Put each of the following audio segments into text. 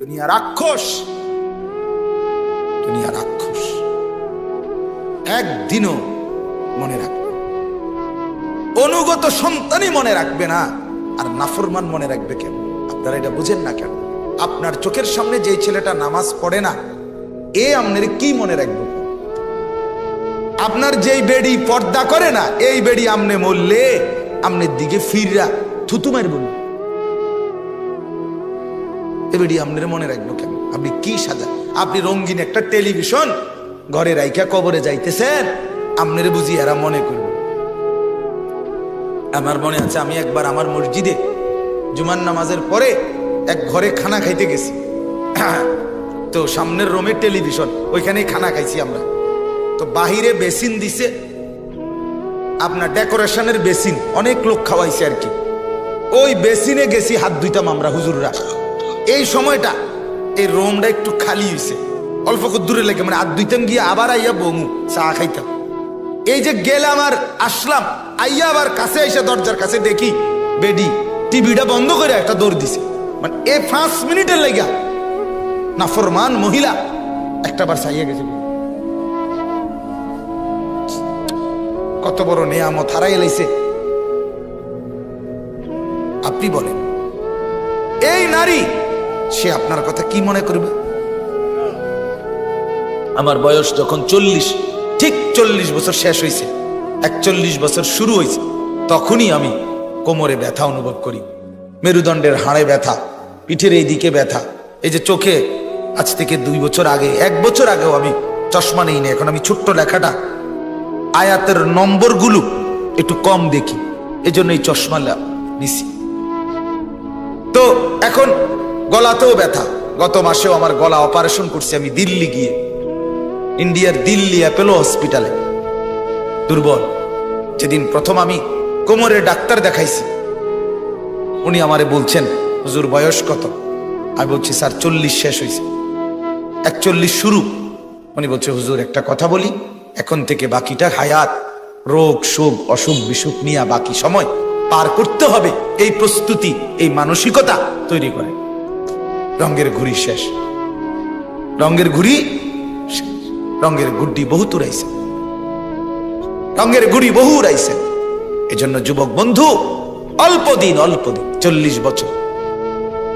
দুনিয়া রাক্ষস। দুনিয়া রাক্ষস। একদিনও মনে রাখবে অনুগত সন্তানই মনে রাখবে না। আর নাফরমান মনে রাখবে কেন? আপনারা এটা বুঝেন না কেন? আপনার চোখের সামনে যে ছেলেটা নামাজ পড়ে না, এ আপনার কি মনে রাখবে? আপনার যেই বেড়ি পর্দা করে না, এই বেড়ি আমনে মরলে আমনের দিকে ফিররা থুতু মারব না। এ আপনার মনে রাখব কেন? আপনি কি সাজা? আপনি রঙিন একটা টেলিভিশন ঘরে রাইখা কবরে যাইতেছেন, আপনার বুঝি এরা মনে করবে। আমার মনে আছে আমি একবার আমার মসজিদে জুমার নামাজের পরে এক ঘরে খানা খাইতে গেছি। তো সামনের রোমে টেলিভিশন, ওইখানেই খানা খাইছি আমরা। তো বাহিরে বেসিন দিছে, আপনার ডেকোরেশনের বেসিন, অনেক লোক খাওয়াইছে আর কি। ওই বেসিনে গেছি হাত ধুইতাম আমরা হুজুররা। এই সময়টা এই রোমটা একটু খালি হয়েছে অল্প দূরে লেগে মানে আর ধুইতাম গিয়ে আবার আইয়া বমু, চা খাইতাম। এই যে গেলাম আর আসলাম, আইয়া আবার কাছে এসে দরজার কাছে দেখি, বেডি, টিভিটা বন্ধ করে একটা দৌড় দিছে। মানে এ পাঁচ মিনিটের লেগা নাফরমান মহিলা একটা বার চাইয়া গেছে। কত বড় নেয়ামত, হারাই এলাইছে আপনি বলেন, এই নারী সে আপনার কথা কি মনে করবে? আমার বয়স যখন চল্লিশ, ঠিক চল্লিশ বছর শেষ হয়েছে একচল্লিশ বছর শুরু হয়েছে তখনই আমি কোমরে ব্যথা অনুভব করি, মেরুদণ্ডের হাড়ে ব্যথা, পিঠের এই দিকে ব্যথা, এই যে চোখে আজ থেকে দুই বছর আগে, এক বছর আগেও আমি চশমা নেই না, এখন আমি ছোট্ট লেখাটা, আয়াতের নম্বরগুলো একটু কম দেখি এই জন্য এই চশমা নিছি। তো এখন গলাতেও ব্যথা। গত মাসেও আমার গলা অপারেশন করছি আমি দিল্লি গিয়ে। ইন্ডিয়ার দিল্লি অ্যাপেলো হসপিটালে। দুর্বল। যেদিন প্রথম আমি কোমরের ডাক্তার দেখাইছি, উনি আমারে বলছেন, হুজুর, বয়স কত? আমি বলছি, স্যার, চল্লিশ শেষ হয়েছে একচল্লিশ শুরু। উনি বলছে, হুজুর, একটা কথা বলি, এখন থেকে বাকিটা হায়াত, রোগ, শোক, অসুখ, বিসুখ নিয়ে বাকি সময় পার করতে হবে। এই প্রস্তুতি, এই মানসিকতা তৈরি করে। রঙের ঘুড়ি শেষ। রঙের ঘুড়ি রঙের গুড্ডি বহু তুরাইছে রঙের গুড়ি বহু উড়াইছে। এজন্য যুবক বন্ধু, অল্প দিন অল্প দিন, চল্লিশ বছর,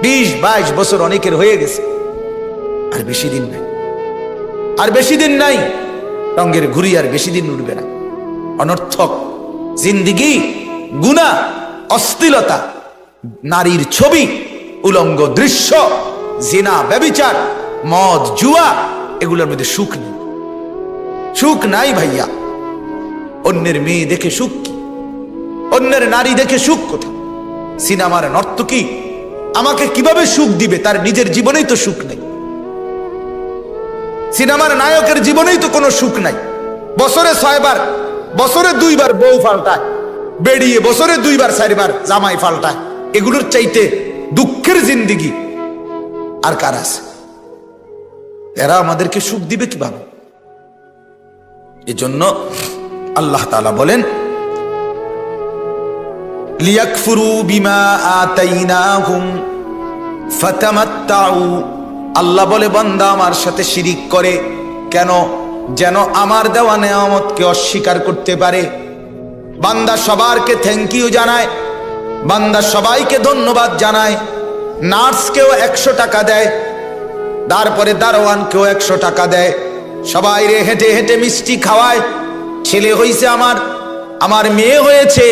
বিশ, বাইশ বছর অনেকের হয়ে গেছে। আর বেশি দিন নাই। আর বেশি দিন নাই, রঙের ঘুড়ি আর বেশি দিন উঠবে না। অনর্থক জিন্দিগি, গুণা অস্থিলতা নারীর ছবি, উলঙ্গ দৃশ্য জিনা, ব্যবিচার, মদ, জুয়া, এগুলোর মধ্যে সুখ নেই। সুখ নাই ভাইয়া। অন্যের মেয়ে দেখে সুখ কি? অন্যের নারী দেখে সুখ কোথায়? সিনেমার নর্তকী আমাকে কীভাবে সুখ দিবে? তার নিজের জীবনেই তো সুখ নেই। সিনেমার নায়কের জীবনেই তো কোনো সুখ নাই। বছরে ছয়বার, বছরে দুইবার বউ পাল্টায়। বেরিয়ে বছরে দুইবার, চারবার জামাই পাল্টায়। এগুলোর চাইতে দুঃখের জিন্দিগি। আর কার আছে? এরা আমাদেরকে সুখ দিবে কীভাবে? এজন্য আল্লাহ তাআলা বলেন, লিয়াকফুরু বিমা আতাইনাহুম, ফাতামাত্তাউ। আল্লাহ বলে, বান্দা আমার সাথে শিরিক করে, কেন? যেন আমার দেওয়া নেয়ামতকে অস্বীকার করতে পারে। বান্দা সবারকে থ্যাংক ইউ জানায়, বান্দা সবাইকে ধন্যবাদ জানায়। নার্সকেও একশো টাকা দেয়, তারপরে দারোয়ানকেও একশো টাকা দেয়। সবাই রে হেঁটে হেঁটে মিষ্টি খাওয়ায়, ছেলে হইছে আমার আমার মেয়ে হয়েছে,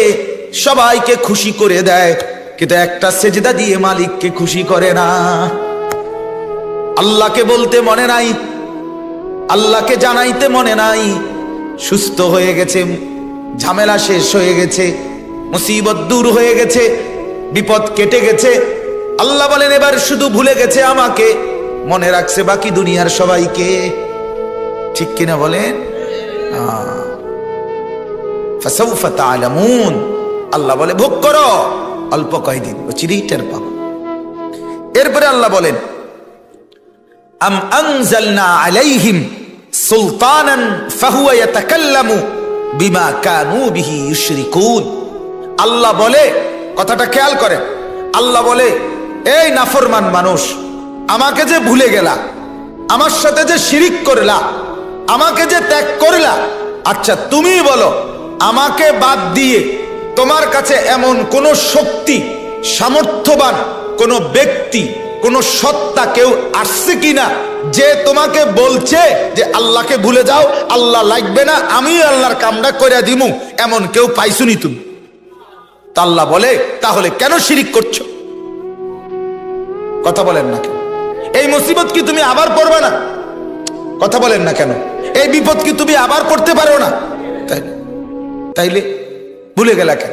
সবাইকে খুশি করে দেয়, কিন্তু একটা সেজদা দিয়ে মালিককে খুশি করে না। আল্লাহকে বলতে মনে নাই, আল্লাহকে জানাইতে মনে নাই, সুস্থ হয়ে গেছে, ঝামেলা শেষ হয়ে গেছে, মুসিবত দূর হয়ে গেছে, বিপদ কেটে গেছে আল্লাহ বলেন, এবার শুধু ভুলে গেছে আমাকে। মনে রাখছে বাকি দুনিয়ার সবাইকে। ঠিক কিনা বলেন। আল্লাহ বলে, ভোগ করো। অল্প কয়দিন চিরেই টের পাবো। এরপরে আল্লাহ বলেন, আম আনজালনা আলাইহিম সুলতানান ফাহুয়া ইয়াতাকাল্লামু বিমা কানু বিহি ইউশরিকুন। আল্লাহ বলে, কথাটা খেয়াল করে আল্লাহ বলে এই নাফরমান মানুষ, আমাকে যে ভুলে গেলা, আমার সাথে যে শিরিক করলা, আমাকে যে ত্যাগ করলা আচ্ছা তুমি বলো, আমাকে বাদ দিয়ে তোমার কাছে এমন কোন শক্তি, সামর্থ্যবান কোন ব্যক্তি, কোন সত্তা কেউ আসছে কিনা, যে তোমাকে বলছে যে আল্লাহকে ভুলে যাও, আল্লাহ লাগবে না, আমি আল্লাহর কামটা করে দিমু, এমন কেউ পাইছুনি তুমি? তা আল্লাহ বলে, তাহলে কেন শিরিক করছ? কথা বলেন না কেন? এই মুসিবত কি তুমি আবার পড়বে না? কথা বলেন না কেন? এই বিপদ কি তুমি আবার পড়তে পারো না? তাই তাইলে ভুলে গেলা কেন?